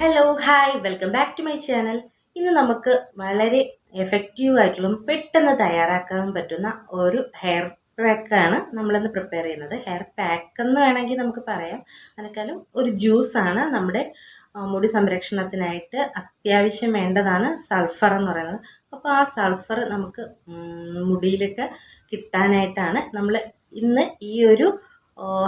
Hello hi welcome back to my channel ഇന്ന് നമുക്ക് വളരെ എഫക്റ്റീവ് ആയിട്ടുള്ള പെട്ടെന്ന് തയ്യാറാക്കാൻ പറ്റുന്ന ഒരു ഹെയർ പാക്കാണ് നമ്മളിന്ന് പ്രിപ്പയർ ചെയ്യുന്നത്. ഹെയർ പാക്ക് എന്ന് വേണമെങ്കിൽ നമുക്ക് പറയാം. അതിനേക്കാളും ഒരു ജ്യൂസാണ് നമ്മുടെ മുടി സംരക്ഷണത്തിനായിട്ട് അത്യാവശ്യം വേണ്ടതാണ് സൾഫർ എന്ന് പറയുന്നത്. അപ്പോൾ ആ സൾഫർ നമുക്ക് മുടിയിലൊക്കെ കിട്ടാനായിട്ടാണ് നമ്മൾ ഇന്ന് ഈ ഒരു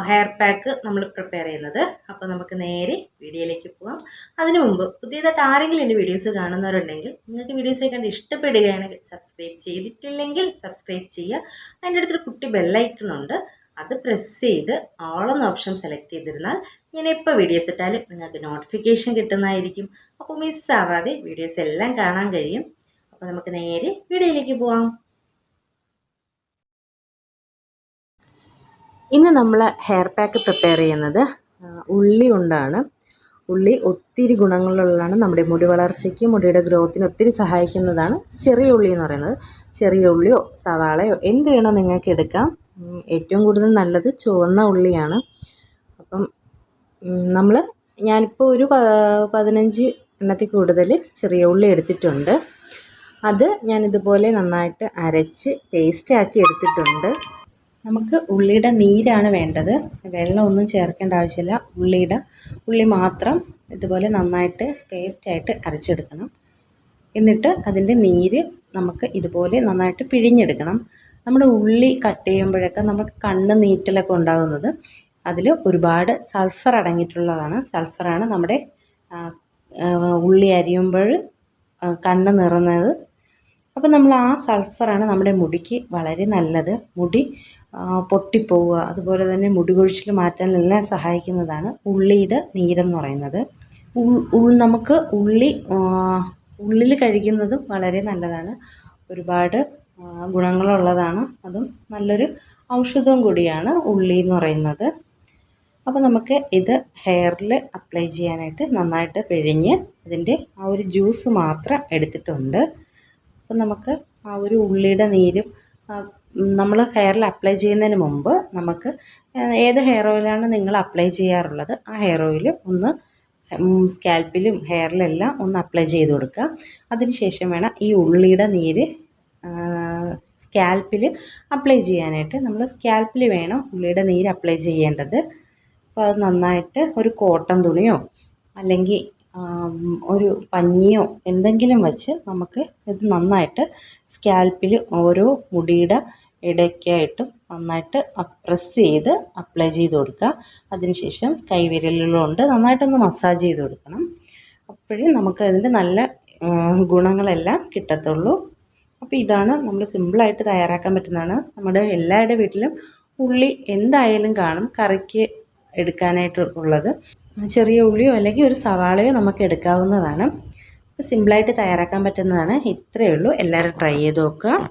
ഹെയർ പാക്ക് നമ്മൾ പ്രിപ്പയർ ചെയ്യുന്നത്. അപ്പോൾ നമുക്ക് നേരെ വീഡിയോയിലേക്ക് പോകാം അതിനു മുമ്പ് പുതിയതായിട്ട് ആരെങ്കിലും എന്റെ വീഡിയോസ് കാണുന്നവരുണ്ടെങ്കിൽ നിങ്ങൾക്ക് വീഡിയോസ് കണ്ട് ഇഷ്ടപ്പെടുകയാണെങ്കിൽ സബ്സ്ക്രൈബ് ചെയ്തിട്ടില്ലെങ്കിൽ സബ്സ്ക്രൈബ് ചെയ്യുക. അതിന്റെ അടുത്തൊരു കുട്ടി ബെല്ലൈക്കണുണ്ട് അത് പ്രസ് ചെയ്ത് ഓൾ ഓപ്ഷൻ സെലക്ട് ചെയ്തിരുന്നാൽ ഞാൻ എപ്പോൾ വീഡിയോസ് ഇട്ടാലും നിങ്ങൾക്ക് നോട്ടിഫിക്കേഷൻ കിട്ടുന്നതായിരിക്കും. അപ്പോൾ മിസ്സാവാതെ വീഡിയോസ് എല്ലാം കാണാൻ കഴിയും. അപ്പോൾ നമുക്ക് നേരെ വീഡിയോയിലേക്ക് പോവാം. ഇന്ന് നമ്മൾ ഹെയർ പാക്ക് പ്രിപ്പയർ ചെയ്യുന്നത് ഉള്ളി കൊണ്ടാണ്. ഉള്ളി ഒത്തിരി ഗുണങ്ങളുള്ളതാണ്. നമ്മുടെ മുടി വളർച്ചയ്ക്ക് മുടിയുടെ ഗ്രോത്തിന് ഒത്തിരി സഹായിക്കുന്നതാണ് ചെറിയ ഉള്ളി എന്ന് പറയുന്നത്. ചെറിയ ഉള്ളിയോ സവാളയോ എന്ത് വേണോ നിങ്ങൾക്ക് എടുക്കാം. ഏറ്റവും കൂടുതൽ നല്ലത് ചുവന്ന ഉള്ളിയാണ്. അപ്പം നമ്മൾ ഞാനിപ്പോൾ ഒരു പതിനഞ്ച് എണ്ണത്തിൽ കൂടുതൽ ചെറിയ ഉള്ളി എടുത്തിട്ടുണ്ട്. അത് ഞാനിതുപോലെ നന്നായിട്ട് അരച്ച് പേസ്റ്റ് ആക്കി എടുത്തിട്ടുണ്ട്. നമുക്ക് ഉള്ളിയുടെ നീരാണ് വേണ്ടത്. വെള്ളമൊന്നും ചേർക്കേണ്ട ആവശ്യമില്ല. ഉള്ളിയുടെ ഉള്ളി മാത്രം ഇതുപോലെ നന്നായിട്ട് പേസ്റ്റായിട്ട് അരച്ചെടുക്കണം. എന്നിട്ട് അതിന്റെ നീര് നമുക്ക് ഇതുപോലെ നന്നായിട്ട് പിഴിഞ്ഞെടുക്കണം. നമ്മുടെ ഉള്ളി കട്ട് ചെയ്യുമ്പോഴൊക്കെ നമുക്ക് കണ്ണ് നീറ്റലൊക്കെ ഉണ്ടാകുന്നത് അതിൽ ഒരുപാട് സൾഫർ അടങ്ങിയിട്ടുള്ളതാണ്. സൾഫറാണ് നമ്മുടെ ഉള്ളി അരിയുമ്പോൾ കണ്ണ് നിറഞ്ഞത് അപ്പോൾ നമ്മൾ ആ സൾഫറാണ് നമ്മുടെ മുടിക്ക് വളരെ നല്ലത്. മുടി പൊട്ടിപ്പോവുക അതുപോലെ തന്നെ മുടി കൊഴിച്ചിൽ മാറ്റാനെല്ലാം സഹായിക്കുന്നതാണ് ഉള്ളിയുടെ നീരെന്ന് പറയുന്നത്. നമുക്ക് ഉള്ളി ഉള്ളിൽ കഴിക്കുന്നതും വളരെ നല്ലതാണ്. ഒരുപാട് ഗുണങ്ങളുള്ളതാണ്. അതും നല്ലൊരു ഔഷധവും കൂടിയാണ് ഉള്ളി എന്ന് പറയുന്നത്. അപ്പോൾ നമുക്ക് ഇത് ഹെയറിൽ അപ്ലൈ ചെയ്യാനായിട്ട് നന്നായിട്ട് പിഴിഞ്ഞ് അതിന്റെ ആ ഒരു ജ്യൂസ് മാത്രം എടുത്തിട്ടുണ്ട്. അപ്പം നമുക്ക് ആ ഒരു ഉള്ളിയുടെ നീരും നമ്മൾ ഹെയറിൽ അപ്ലൈ ചെയ്യുന്നതിന് മുമ്പ് നമുക്ക് ഏത് ഹെയർ ഓയിലാണ് നിങ്ങൾ അപ്ലൈ ചെയ്യാറുള്ളത്? ആ ഹെയർ ഓയിൽ ഒന്ന് സ്കാൽപ്പിലും ഹെയറിലെല്ലാം ഒന്ന് അപ്ലൈ ചെയ്ത് കൊടുക്കുക. അതിനുശേഷം വേണം ഈ ഉള്ളിയുടെ നീര് സ്കാൽപ്പിൽ അപ്ലൈ ചെയ്യാനായിട്ട്. നമ്മൾ സ്കാൽപ്പിൽ വേണം ഉള്ളിയുടെ നീര് അപ്ലൈ ചെയ്യേണ്ടത്. അപ്പോൾ അത് നന്നായിട്ട് ഒരു കോട്ടൺ തുണിയോ അല്ലെങ്കിൽ ഒരു പഞ്ഞിയോ എന്തെങ്കിലും വെച്ച് നമുക്ക് ഇത് നന്നായിട്ട് സ്കാൽപ്പിൽ ഓരോ മുടിയുടെ ഇടയ്ക്കായിട്ടും നന്നായിട്ട് പ്രസ് ചെയ്ത് അപ്ലൈ ചെയ്ത് കൊടുക്കുക. അതിനുശേഷം കൈവിരലുകൊണ്ട് നന്നായിട്ടൊന്ന് മസാജ് ചെയ്ത് കൊടുക്കണം. അപ്പോഴേ നമുക്ക് അതിന്റെ നല്ല ഗുണങ്ങളെല്ലാം കിട്ടത്തുള്ളൂ. അപ്പോൾ ഇതാണ് നമ്മൾ സിമ്പിളായിട്ട് തയ്യാറാക്കാൻ പറ്റുന്നതാണ്. നമ്മുടെ എല്ലാവരുടെ വീട്ടിലും ഉള്ളി എന്തായാലും കാണും കറിക്ക് എടുക്കാനായിട്ട് ഉള്ളത്. ചെറിയ ഉള്ളിയോ അല്ലെങ്കിൽ ഒരു സവാളയോ നമുക്ക് എടുക്കാവുന്നതാണ്. സിമ്പിളായിട്ട് തയ്യാറാക്കാൻ പറ്റുന്നതാണ്. ഇത്രയേ ഉള്ളൂ. എല്ലാവരും ട്രൈ ചെയ്ത് നോക്കുക.